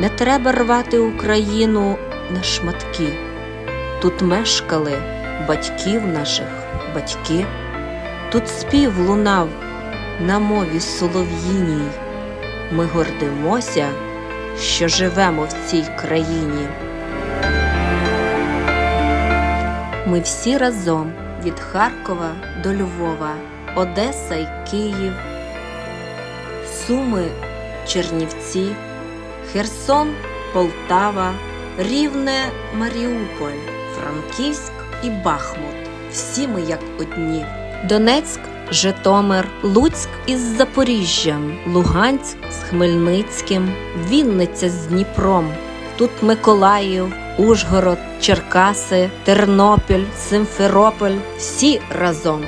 Не треба рвати Україну на шматки. Тут мешкали батьків наших батьки. Тут спів лунав на мові солов'їній. Ми гордимося, що живемо в цій країні. Ми всі разом від Харкова до Львова, Одеса й Київ, Суми, Чернівці, Херсон, Полтава, Рівне, Маріуполь, Франківськ і Бахмут. Всі ми як одні. Донецьк, Житомир, Луцьк із Запоріжжям, Луганськ з Хмельницьким, Вінниця з Дніпром. Тут Миколаїв, Ужгород, Черкаси, Тернопіль, Симферополь всі разом.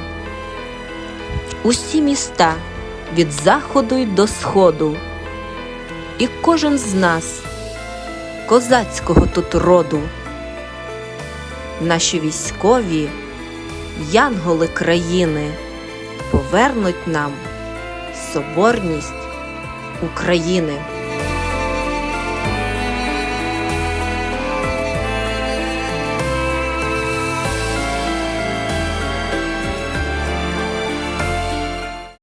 Усі міста від заходу й до сходу. І кожен з нас козацького тут роду. Наші військові, янголи країни, повернуть нам соборність України.